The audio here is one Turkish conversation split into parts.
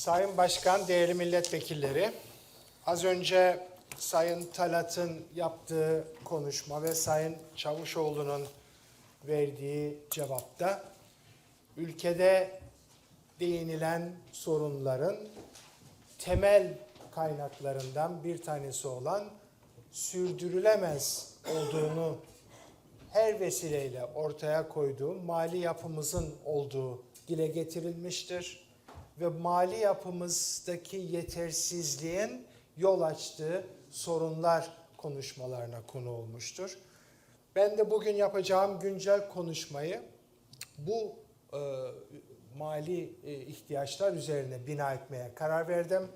Sayın Başkan, değerli milletvekilleri, az önce Sayın Talat'ın yaptığı konuşma ve Sayın Çavuşoğlu'nun verdiği cevapta ülkede değinilen sorunların temel kaynaklarından bir tanesi olan sürdürülemez olduğunu her vesileyle ortaya koyduğum mali yapımızın olduğu dile getirilmiştir ve mali yapımızdaki yetersizliğin yol açtığı sorunlar konuşmalarına konu olmuştur. Ben de bugün yapacağım güncel konuşmayı bu e, mali e, ihtiyaçlar üzerine bina etmeye karar verdim.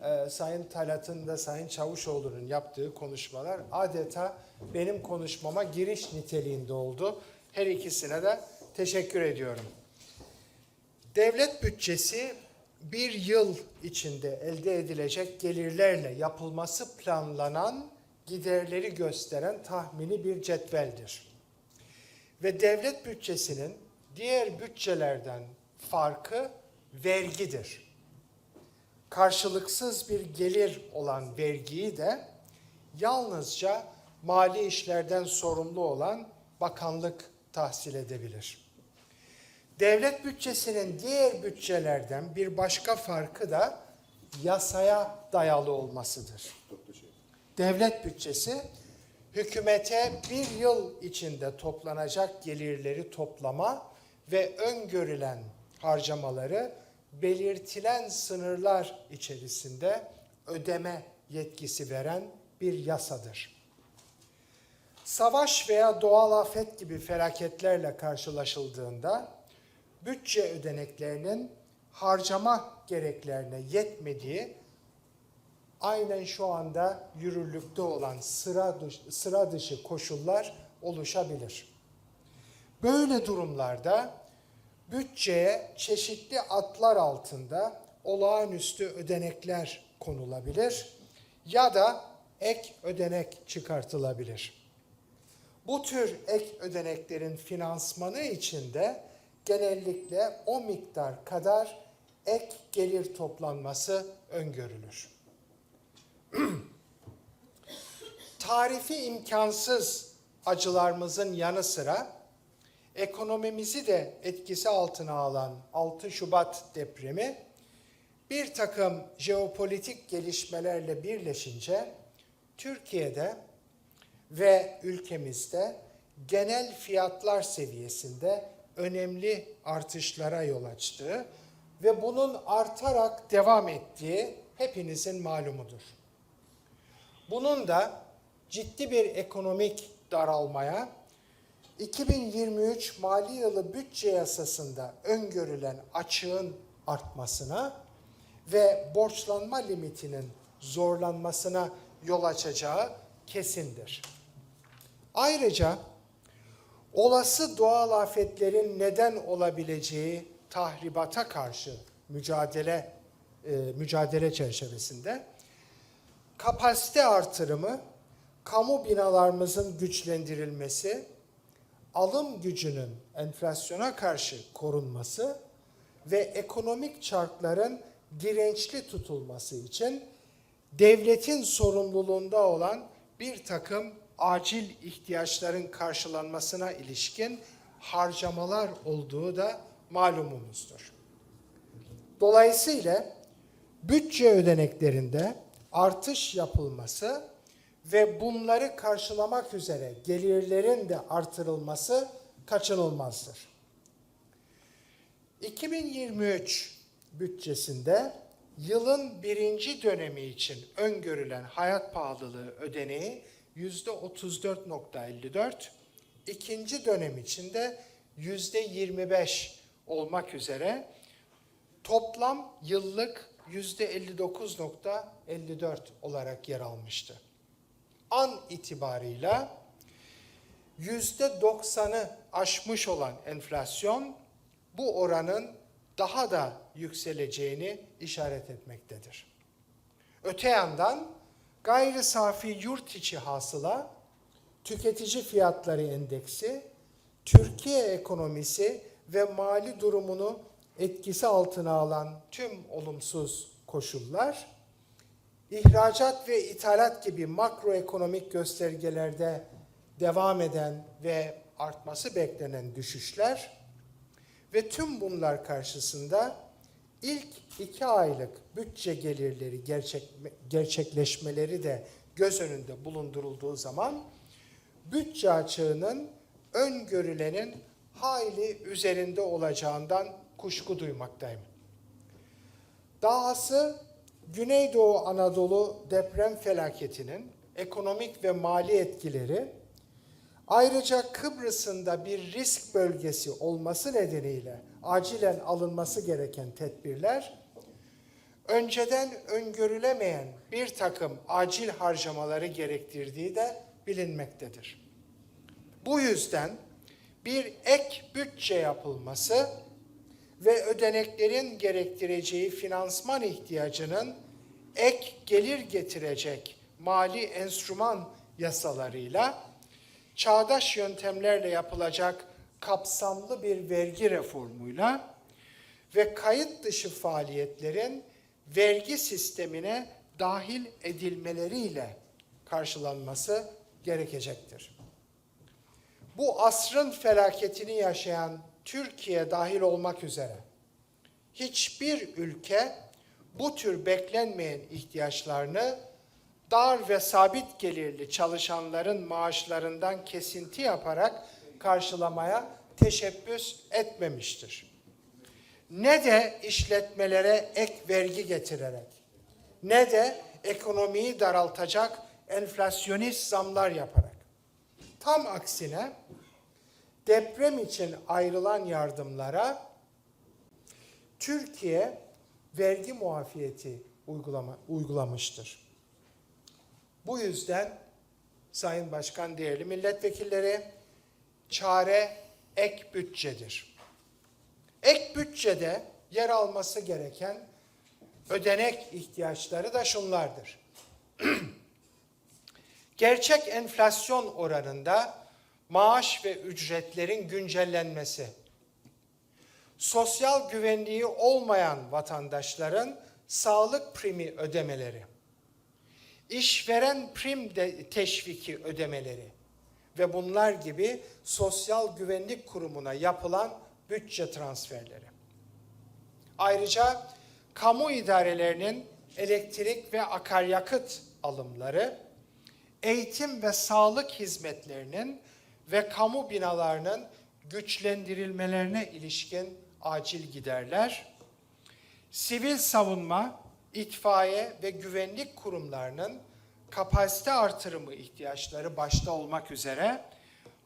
E, Sayın Talat'ın da Sayın Çavuşoğlu'nun yaptığı konuşmalar adeta benim konuşmama giriş niteliğinde oldu. Her ikisine de teşekkür ediyorum. Devlet bütçesi bir yıl içinde elde edilecek gelirlerle yapılması planlanan giderleri gösteren tahmini bir cetveldir. Ve devlet bütçesinin diğer bütçelerden farkı vergidir. Karşılıksız bir gelir olan vergiyi de yalnızca mali işlerden sorumlu olan bakanlık tahsil edebilir. Devlet bütçesinin diğer bütçelerden bir başka farkı da yasaya dayalı olmasıdır. Devlet bütçesi hükümete bir yıl içinde toplanacak gelirleri toplama ve öngörülen harcamaları belirtilen sınırlar içerisinde ödeme yetkisi veren bir yasadır. Savaş veya doğal afet gibi felaketlerle karşılaşıldığında bütçe ödeneklerinin harcama gereklerine yetmediği aynen şu anda yürürlükte olan sıra dışı, sıra dışı koşullar oluşabilir. Böyle durumlarda bütçeye çeşitli atlar altında olağanüstü ödenekler konulabilir ya da ek ödenek çıkartılabilir. Bu tür ek ödeneklerin finansmanı için de genellikle o miktar kadar ek gelir toplanması öngörülür. Tarifi imkansız acılarımızın yanı sıra ekonomimizi de etkisi altına alan 6 Şubat depremi bir takım jeopolitik gelişmelerle birleşince Türkiye'de ve ülkemizde genel fiyatlar seviyesinde önemli artışlara yol açtığı ve bunun artarak devam ettiği hepinizin malumudur. Bunun da ciddi bir ekonomik daralmaya, 2023 mali yılı bütçe yasasında öngörülen açığın artmasına ve borçlanma limitinin zorlanmasına yol açacağı kesindir. Ayrıca olası doğal afetlerin neden olabileceği tahribata karşı mücadele e, mücadele çerçevesinde kapasite artırımı, kamu binalarımızın güçlendirilmesi, alım gücünün enflasyona karşı korunması ve ekonomik çarkların dirençli tutulması için devletin sorumluluğunda olan bir takım acil ihtiyaçların karşılanmasına ilişkin harcamalar olduğu da malumumuzdur. Dolayısıyla bütçe ödeneklerinde artış yapılması ve bunları karşılamak üzere gelirlerin de artırılması kaçınılmazdır. 2023 bütçesinde yılın birinci dönemi için öngörülen hayat pahalılığı ödeneği 34.54, ikinci dönem içinde yüzde 25 olmak üzere toplam yıllık yüzde 59.54 olarak yer almıştı. An itibarıyla yüzde 90'ı aşmış olan enflasyon bu oranın daha da yükseleceğini işaret etmektedir. Öte yandan gayri safi yurt içi hasıla, tüketici fiyatları endeksi, Türkiye ekonomisi ve mali durumunu etkisi altına alan tüm olumsuz koşullar, ihracat ve ithalat gibi makroekonomik göstergelerde devam eden ve artması beklenen düşüşler ve tüm bunlar karşısında ilk iki aylık bütçe gelirleri gerçek, gerçekleşmeleri de göz önünde bulundurulduğu zaman bütçe açığının öngörülenin hayli üzerinde olacağından kuşku duymaktayım. Dahası Güneydoğu Anadolu deprem felaketinin ekonomik ve mali etkileri ayrıca Kıbrıs'ın da bir risk bölgesi olması nedeniyle acilen alınması gereken tedbirler önceden öngörülemeyen bir takım acil harcamaları gerektirdiği de bilinmektedir. Bu yüzden bir ek bütçe yapılması ve ödeneklerin gerektireceği finansman ihtiyacının ek gelir getirecek mali enstrüman yasalarıyla çağdaş yöntemlerle yapılacak kapsamlı bir vergi reformuyla ve kayıt dışı faaliyetlerin vergi sistemine dahil edilmeleriyle karşılanması gerekecektir. Bu asrın felaketini yaşayan Türkiye dahil olmak üzere hiçbir ülke bu tür beklenmeyen ihtiyaçlarını dar ve sabit gelirli çalışanların maaşlarından kesinti yaparak karşılamaya teşebbüs etmemiştir. Ne de işletmelere ek vergi getirerek ne de ekonomiyi daraltacak enflasyonist zamlar yaparak. Tam aksine deprem için ayrılan yardımlara Türkiye vergi muafiyeti uygulama, uygulamıştır. Bu yüzden Sayın Başkan, değerli milletvekilleri, çare ek bütçedir. Ek bütçede yer alması gereken ödenek ihtiyaçları da şunlardır. Gerçek enflasyon oranında maaş ve ücretlerin güncellenmesi, sosyal güvenliği olmayan vatandaşların sağlık primi ödemeleri, işveren prim de teşviki ödemeleri ve bunlar gibi sosyal güvenlik kurumuna yapılan bütçe transferleri. Ayrıca kamu idarelerinin elektrik ve akaryakıt alımları, eğitim ve sağlık hizmetlerinin ve kamu binalarının güçlendirilmelerine ilişkin acil giderler, sivil savunma, itfaiye ve güvenlik kurumlarının kapasite artırımı ihtiyaçları başta olmak üzere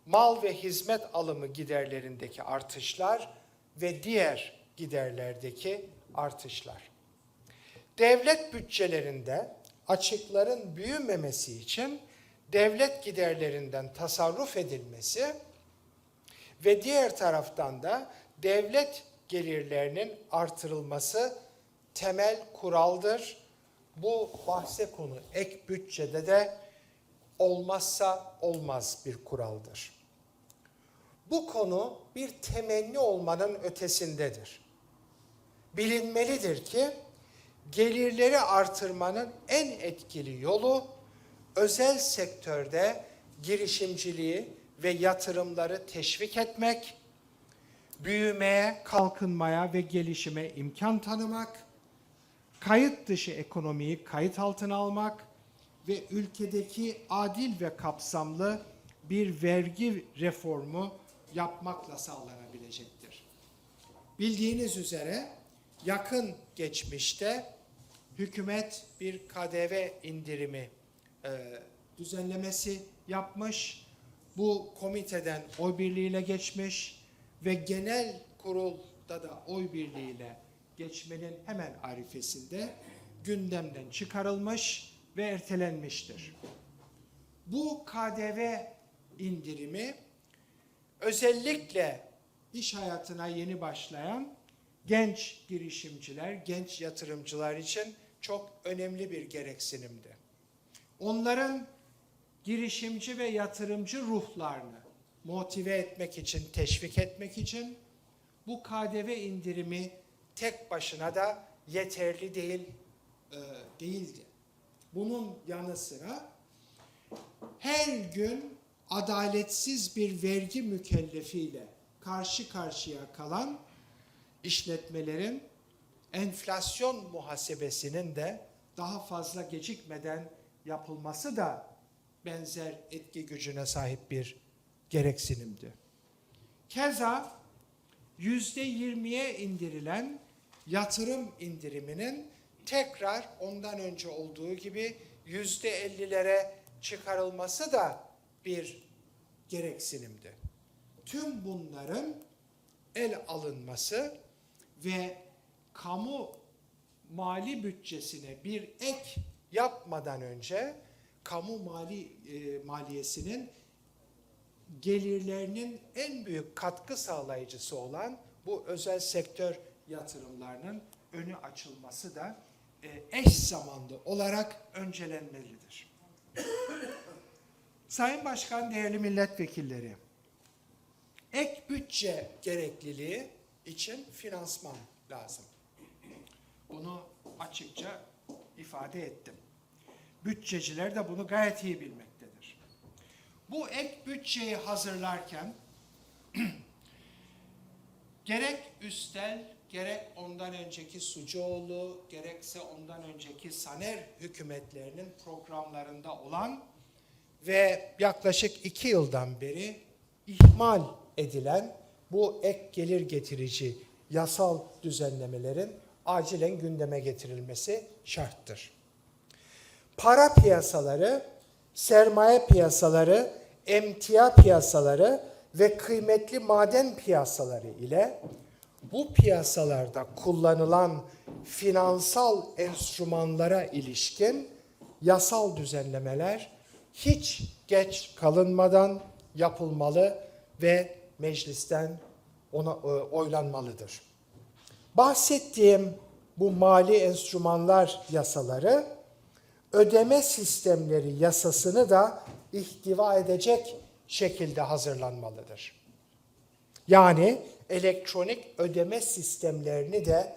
mal ve hizmet alımı giderlerindeki artışlar ve diğer giderlerdeki artışlar. Devlet bütçelerinde açıkların büyümemesi için devlet giderlerinden tasarruf edilmesi ve diğer taraftan da devlet gelirlerinin artırılması temel kuraldır. Bu bahse konu ek bütçede de olmazsa olmaz bir kuraldır. Bu konu bir temenni olmanın ötesindedir. Bilinmelidir ki gelirleri artırmanın en etkili yolu özel sektörde girişimciliği ve yatırımları teşvik etmek, büyümeye, kalkınmaya ve gelişime imkan tanımak, kayıt dışı ekonomiyi kayıt altına almak ve ülkedeki adil ve kapsamlı bir vergi reformu yapmakla sağlanabilecektir. Bildiğiniz üzere yakın geçmişte hükümet bir KDV indirimi e, düzenlemesi yapmış. Bu komiteden oy birliğiyle geçmiş ve genel kurulda da oy birliğiyle geçmenin hemen arifesinde gündemden çıkarılmış ve ertelenmiştir. Bu KDV indirimi özellikle iş hayatına yeni başlayan genç girişimciler, genç yatırımcılar için çok önemli bir gereksinimdi. Onların girişimci ve yatırımcı ruhlarını motive etmek için, teşvik etmek için bu KDV indirimi tek başına da yeterli değil e, değildi. Bunun yanı sıra her gün adaletsiz bir vergi mükellefiyle karşı karşıya kalan işletmelerin enflasyon muhasebesinin de daha fazla gecikmeden yapılması da benzer etki gücüne sahip bir gereksinimdi. Keza yüzde yirmiye indirilen yatırım indiriminin tekrar ondan önce olduğu gibi yüzde ellilere çıkarılması da bir gereksinimdi. Tüm bunların el alınması ve kamu mali bütçesine bir ek yapmadan önce kamu mali e, maliyesinin gelirlerinin en büyük katkı sağlayıcısı olan bu özel sektör yatırımlarının önü açılması da e, eş zamanlı olarak öncelenmelidir. Sayın Başkan, değerli milletvekilleri, ek bütçe gerekliliği için finansman lazım. Bunu açıkça ifade ettim. Bütçeciler de bunu gayet iyi bilmektedir. Bu ek bütçeyi hazırlarken gerek Üstel, gerek ondan önceki Sucuoğlu, gerekse ondan önceki Saner hükümetlerinin programlarında olan ve yaklaşık iki yıldan beri ihmal edilen bu ek gelir getirici yasal düzenlemelerin acilen gündeme getirilmesi şarttır. Para piyasaları, sermaye piyasaları, emtia piyasaları ve kıymetli maden piyasaları ile bu piyasalarda kullanılan finansal enstrümanlara ilişkin yasal düzenlemeler hiç geç kalınmadan yapılmalı ve meclisten ona e, oylanmalıdır. Bahsettiğim bu mali enstrümanlar yasaları ödeme sistemleri yasasını da ihtiva edecek şekilde hazırlanmalıdır. Yani elektronik ödeme sistemlerini de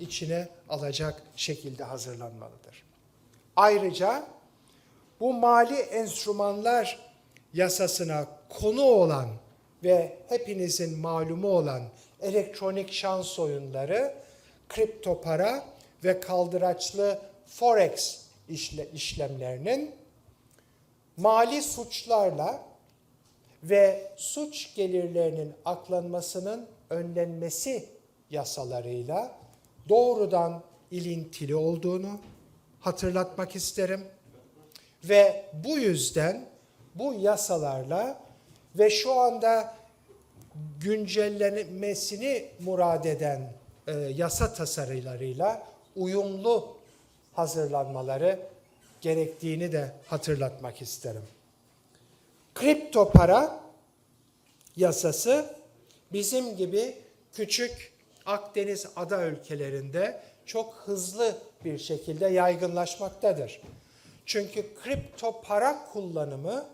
içine alacak şekilde hazırlanmalıdır. Ayrıca bu mali enstrümanlar yasasına konu olan ve hepinizin malumu olan elektronik şans oyunları, kripto para ve kaldıraçlı forex işle, işlemlerinin mali suçlarla ve suç gelirlerinin aklanmasının önlenmesi yasalarıyla doğrudan ilintili olduğunu hatırlatmak isterim. Ve bu yüzden bu yasalarla ve şu anda güncellenmesini murad eden e, yasa tasarılarıyla uyumlu hazırlanmaları gerektiğini de hatırlatmak isterim. Kripto para yasası bizim gibi küçük Akdeniz ada ülkelerinde çok hızlı bir şekilde yaygınlaşmaktadır. Çünkü kripto para kullanımı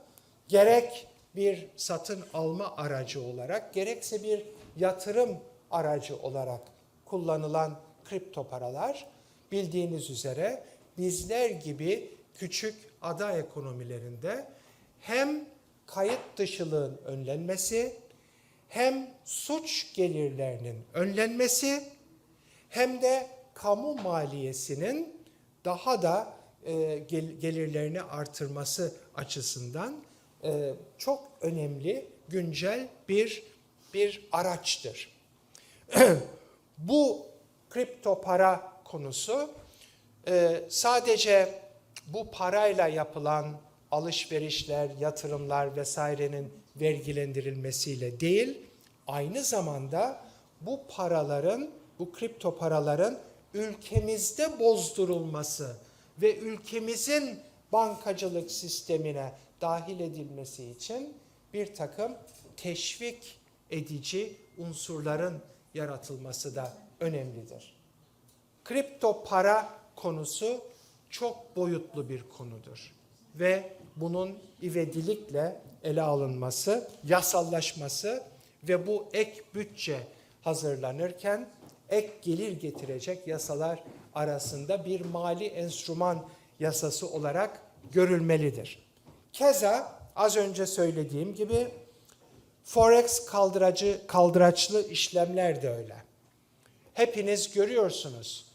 gerek bir satın alma aracı olarak gerekse bir yatırım aracı olarak kullanılan kripto paralar bildiğiniz üzere bizler gibi küçük ada ekonomilerinde hem kayıt dışılığın önlenmesi hem suç gelirlerinin önlenmesi hem de kamu maliyesinin daha da e, gel, gelirlerini artırması açısından e, çok önemli güncel bir bir araçtır. Bu kripto para konusu e, sadece bu parayla yapılan alışverişler, yatırımlar vesairenin vergilendirilmesiyle değil, aynı zamanda bu paraların, bu kripto paraların ülkemizde bozdurulması ve ülkemizin bankacılık sistemine dahil edilmesi için bir takım teşvik edici unsurların yaratılması da önemlidir. Kripto para konusu çok boyutlu bir konudur ve bunun ivedilikle ele alınması, yasallaşması ve bu ek bütçe hazırlanırken ek gelir getirecek yasalar arasında bir mali enstrüman yasası olarak görülmelidir. Keza az önce söylediğim gibi forex kaldıracı kaldıraçlı işlemler de öyle. Hepiniz görüyorsunuz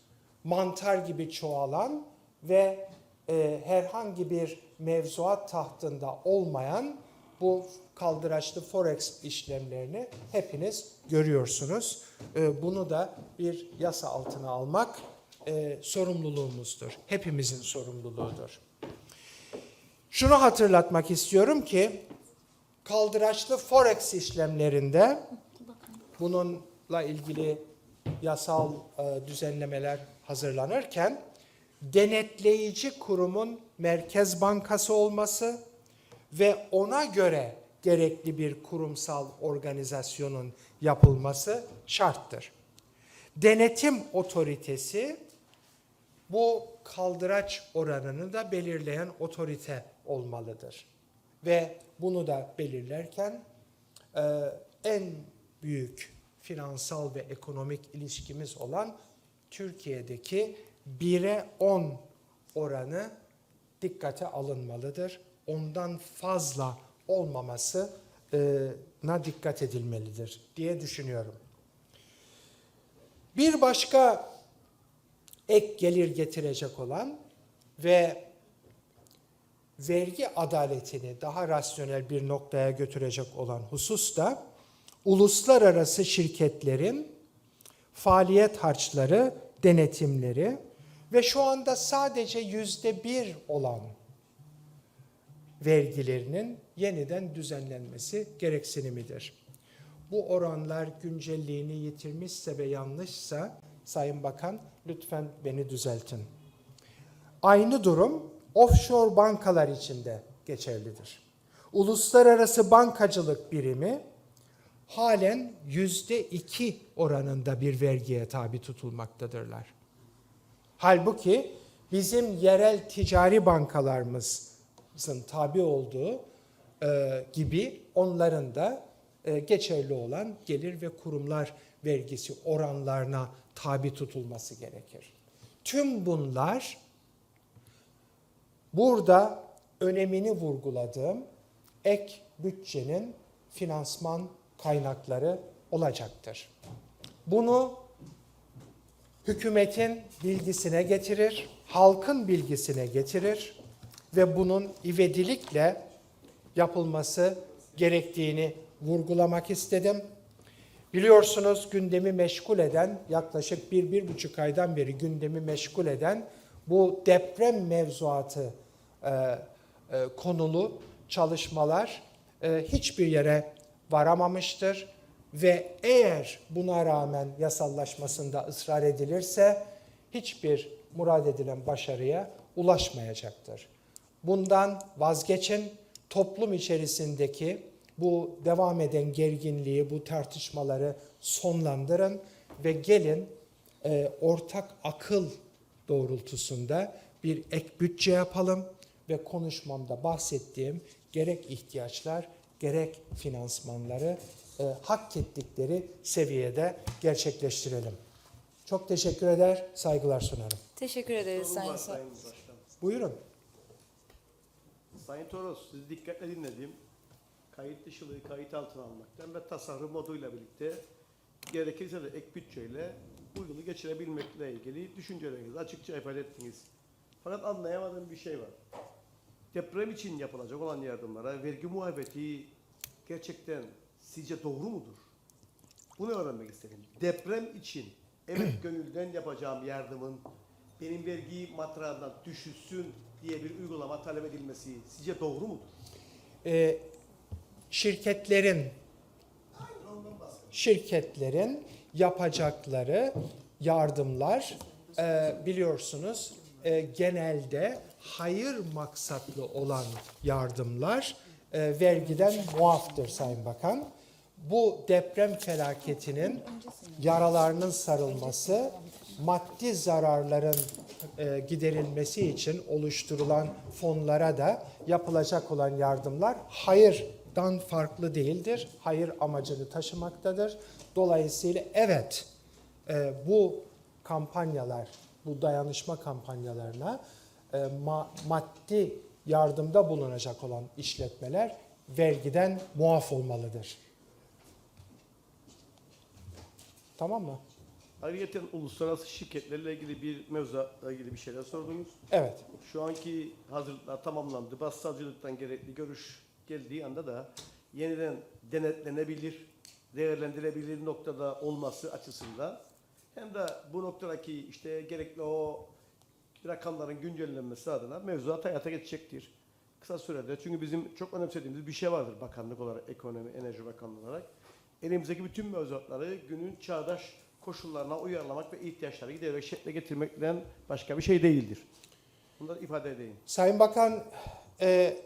mantar gibi çoğalan ve e, herhangi bir mevzuat tahtında olmayan bu kaldıraçlı forex işlemlerini hepiniz görüyorsunuz. E, bunu da bir yasa altına almak e, sorumluluğumuzdur. Hepimizin sorumluluğudur. Şunu hatırlatmak istiyorum ki kaldıraçlı forex işlemlerinde bununla ilgili yasal e, düzenlemeler hazırlanırken denetleyici kurumun Merkez Bankası olması ve ona göre gerekli bir kurumsal organizasyonun yapılması şarttır. Denetim otoritesi bu kaldıraç oranını da belirleyen otorite olmalıdır. Ve bunu da belirlerken e, en büyük finansal ve ekonomik ilişkimiz olan Türkiye'deki 1'e 10 oranı dikkate alınmalıdır. Ondan fazla olmamasına dikkat edilmelidir diye düşünüyorum. Bir başka ek gelir getirecek olan ve vergi adaletini daha rasyonel bir noktaya götürecek olan husus da uluslararası şirketlerin faaliyet harçları, denetimleri ve şu anda sadece yüzde bir olan vergilerinin yeniden düzenlenmesi gereksinimidir. Bu oranlar güncelliğini yitirmişse ve yanlışsa Sayın Bakan lütfen beni düzeltin. Aynı durum offshore bankalar için de geçerlidir. Uluslararası bankacılık birimi halen yüzde iki oranında bir vergiye tabi tutulmaktadırlar. Halbuki bizim yerel ticari bankalarımızın tabi olduğu e, gibi onların da e, geçerli olan gelir ve kurumlar vergisi oranlarına tabi tutulması gerekir. Tüm bunlar burada önemini vurguladığım ek bütçenin finansman kaynakları olacaktır. Bunu hükümetin bilgisine getirir, halkın bilgisine getirir ve bunun ivedilikle yapılması gerektiğini vurgulamak istedim. Biliyorsunuz gündemi meşgul eden, yaklaşık bir, bir buçuk aydan beri gündemi meşgul eden bu deprem mevzuatı e, e, konulu çalışmalar e, hiçbir yere varamamıştır ve eğer buna rağmen yasallaşmasında ısrar edilirse hiçbir murad edilen başarıya ulaşmayacaktır. Bundan vazgeçin, toplum içerisindeki bu devam eden gerginliği, bu tartışmaları sonlandırın ve gelin e, ortak akıl doğrultusunda bir ek bütçe yapalım ve konuşmamda bahsettiğim gerek ihtiyaçlar gerek finansmanları e, hak ettikleri seviyede gerçekleştirelim. Çok teşekkür eder, saygılar sunarım. Teşekkür ederiz Sayın var Sayın Başkan. Buyurun. Sayın Toros, sizi dikkatle dinledim. Kayıt dışılığı kayıt altına almaktan ve tasarruf moduyla birlikte gerekirse de ek bütçeyle bu yılı geçirebilmekle ilgili düşüncelerinizi açıkça ifade ettiniz. Fakat anlayamadığım bir şey var. Deprem için yapılacak olan yardımlara vergi muhabbeti gerçekten sizce doğru mudur? Bunu öğrenmek istedim. Deprem için evet gönülden yapacağım yardımın benim vergi matrağından düşülsün diye bir uygulama talep edilmesi sizce doğru mudur? Ee, şirketlerin şirketlerin yapacakları yardımlar e, biliyorsunuz e, genelde hayır maksatlı olan yardımlar e, vergiden muaftır Sayın Bakan. Bu deprem felaketinin yaralarının sarılması, maddi zararların e, giderilmesi için oluşturulan fonlara da yapılacak olan yardımlar hayır dan farklı değildir. Hayır amacını taşımaktadır. Dolayısıyla evet e, bu kampanyalar, bu dayanışma kampanyalarına e, ma- maddi yardımda bulunacak olan işletmeler vergiden muaf olmalıdır. Tamam mı? Ayrıca uluslararası şirketlerle ilgili bir mevzuatla ilgili bir şeyler sordunuz. Evet. Şu anki hazırlıklar tamamlandı. Bas savcılıktan gerekli görüş geldiği anda da yeniden denetlenebilir, değerlendirebilir noktada olması açısından hem de bu noktadaki işte gerekli o rakamların güncellenmesi adına mevzuat hayata geçecektir. Kısa sürede. Çünkü bizim çok önemsediğimiz bir şey vardır bakanlık olarak, ekonomi, enerji bakanlığı olarak. Elimizdeki bütün mevzuatları günün çağdaş koşullarına uyarlamak ve ihtiyaçları giderek şekle getirmekten başka bir şey değildir. Bunları ifade edeyim. Sayın Bakan, e,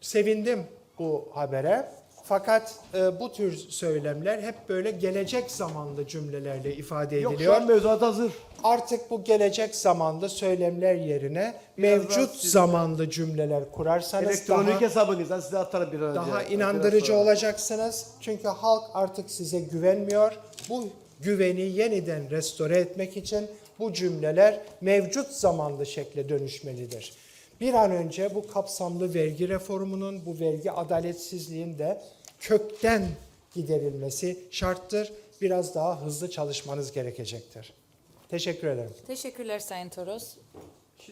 sevindim bu habere. Fakat e, bu tür söylemler hep böyle gelecek zamanlı cümlelerle ifade Yok ediliyor. şu an mevzuat hazır. Artık bu gelecek zamanlı söylemler yerine Biraz mevcut zamanlı cümleler kurarsanız Elektronik daha, hesabınızdan size atarım bir önce. daha inandırıcı olacaksınız. Çünkü halk artık size güvenmiyor. Bu güveni yeniden restore etmek için bu cümleler mevcut zamanlı şekle dönüşmelidir. Bir an önce bu kapsamlı vergi reformunun, bu vergi adaletsizliğin de kökten giderilmesi şarttır. Biraz daha hızlı çalışmanız gerekecektir. Teşekkür ederim. Teşekkürler Sayın Toros.